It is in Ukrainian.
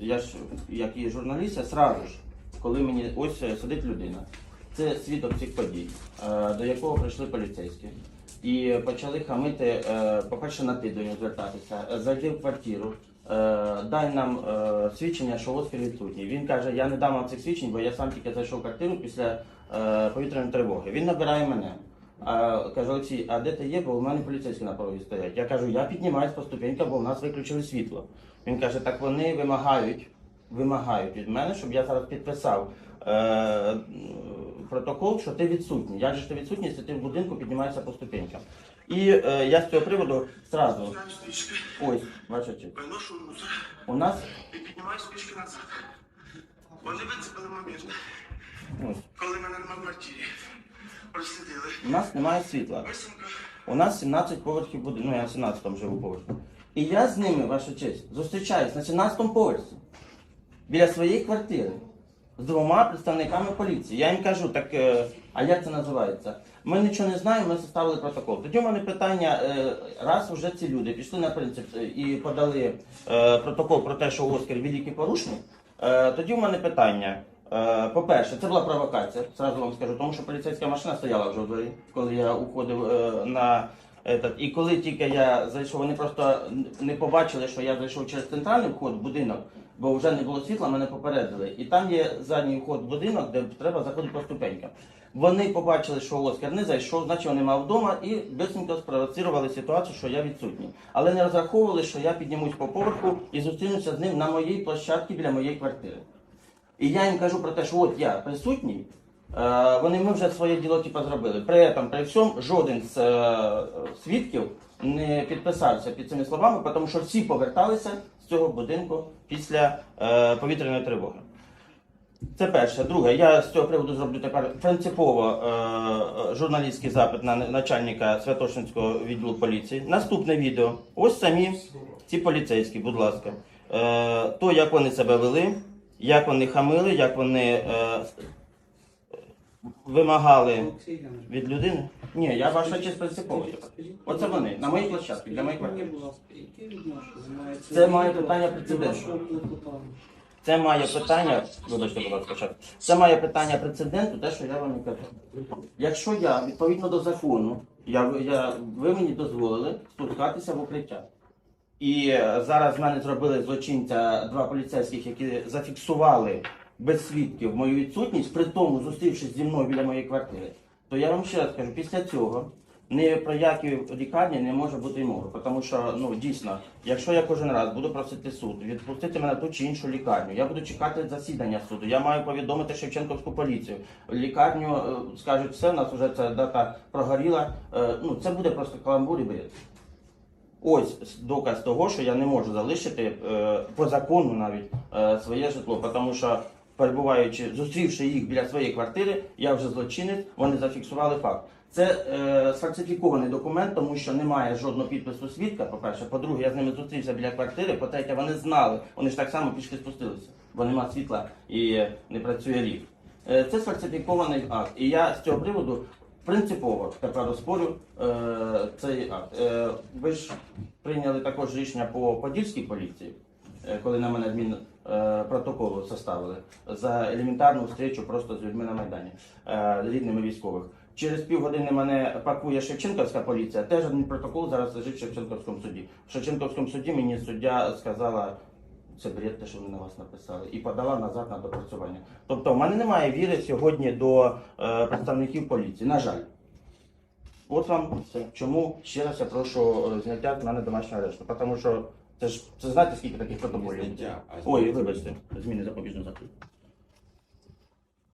Я ж, як і журналіст, я сразу ж, коли мені ось е, сидить людина, це свідок цих подій, е, до якого прийшли поліцейські. І почали хамити, е, по-перше, на ти до нього звертатися, зайди в квартиру, дай нам свідчення, що Оскар відсутній. Він каже, я не дам вам цих свідчень, бо я сам тільки зайшов в квартиру після повітряної тривоги. Він набирає мене. А, Олексій, а де ти є? Бо у мене поліцейські на порозі стоять. Я кажу, я піднімаюсь по ступеньках, бо в нас виключили світло. Він каже, так вони вимагають, вимагають від мене, щоб я зараз підписав е, протокол, що ти відсутній. Як же ж ти відсутній, якщо ти в будинку піднімаєшся по ступенькам? І е, я з цього приводу зразу, ось, бачите, виношу мусор у нас і піднімаю спішки назад. Вони вицепили момент, ось, коли мене нема в квартирі. У нас немає світла. У нас 17 поверхів буде, ну я на 17 там живу поверху. І я з ними, ваша честь, зустрічаюсь на 17 поверсі біля своєї квартири з двома представниками поліції. Я їм кажу, так е, а як це називається? Ми нічого не знаємо, ми составили протокол. Тоді у мене питання, е, раз вже ці люди пішли на принцип е, і подали протокол про те, що Оскар великий порушник, тоді у мене питання. Е, По-перше, це була провокація, зразу вам скажу, тому що поліцейська машина стояла вже у дворі, коли я уходив е, на этот. І коли тільки я зайшов, вони просто не побачили, що я зайшов через центральний вход в будинок, бо вже не було світла, мене попередили. І там є задній вход в будинок, де треба заходити по ступенькам. Вони побачили, що Оскар не зайшов, значить вони мав вдома і бисенько спровоцирували ситуацію, що я відсутній. Але не розраховували, що я піднімусь по поверху і зустрінуся з ним на моїй площадці біля моєї квартири. І я їм кажу про те, що от я присутній, е, вони ми вже своє діло типу, зробили. При этом, при всьому, жоден з е, свідків не підписався під цими словами, тому що всі поверталися з цього будинку після е, повітряної тривоги. Це перше. Друге, я з цього приводу зроблю тепер принципово е, журналістський запит на начальника Святошинського відділу поліції. Наступне відео. Ось самі ці поліцейські, будь ласка. Е, то, як вони себе вели, як вони хамили, як вони е, вимагали від людини. Ні, я ваша честь принципово. Оце вони, на моїй площадці, для відношення має Це має питання прецеденту. Це має питання, вибачте, будь ласка, спочатку. Це має питання прецеденту, те, що я вам кажу. Якщо я відповідно до закону, я, я, ви мені дозволили спускатися в укриття. І е, зараз в мене зробили злочинця два поліцейських, які зафіксували без свідків мою відсутність, при тому зустрівшись зі мною біля моєї квартири, то я вам ще раз кажу, після цього ні про які лікарні не може бути й мови. Тому що ну дійсно, якщо я кожен раз буду просити суд відпустити мене ту чи іншу лікарню, я буду чекати засідання суду. Я маю повідомити Шевченківську поліцію. Лікарню е, скажуть, все, у нас вже ця дата прогоріла. Е, Ну це буде просто каламбур і бред. Ось доказ того, що я не можу залишити е, по закону навіть е, своє житло, тому що перебуваючи, зустрівши їх біля своєї квартири, я вже злочинець, вони зафіксували факт. Це е, сфальсифікований документ, тому що немає жодного підпису свідка. По-перше, по-друге, я з ними зустрівся біля квартири. По-третє, вони знали, вони ж так само пішки спустилися, бо нема світла і не працює рік. Е, це сфальсифікований акт. І я з цього приводу принципово тепер оспорю е, цей акт. Е, ви ж прийняли також рішення по Подільській поліції, е, коли на мене адмін е, протоколу составили за елементарну встречу просто з людьми на Майдані, рідними військових. Через півгодини мене пакує Шевченківська поліція, теж адмінпротокол зараз лежить в Шевченківському суді. В Шевченківському суді мені суддя сказала, це бред, те, що вони на вас написали, і подала назад на допрацювання. Тобто в мене немає віри сьогодні до е, представників поліції. На жаль. От вам все. Чому ще раз я прошу е, зняття в мене домашнього арешту. Тому що це ж це знаєте, скільки таких протоколів? Ой, вибачте, зміни запобіжного заходу.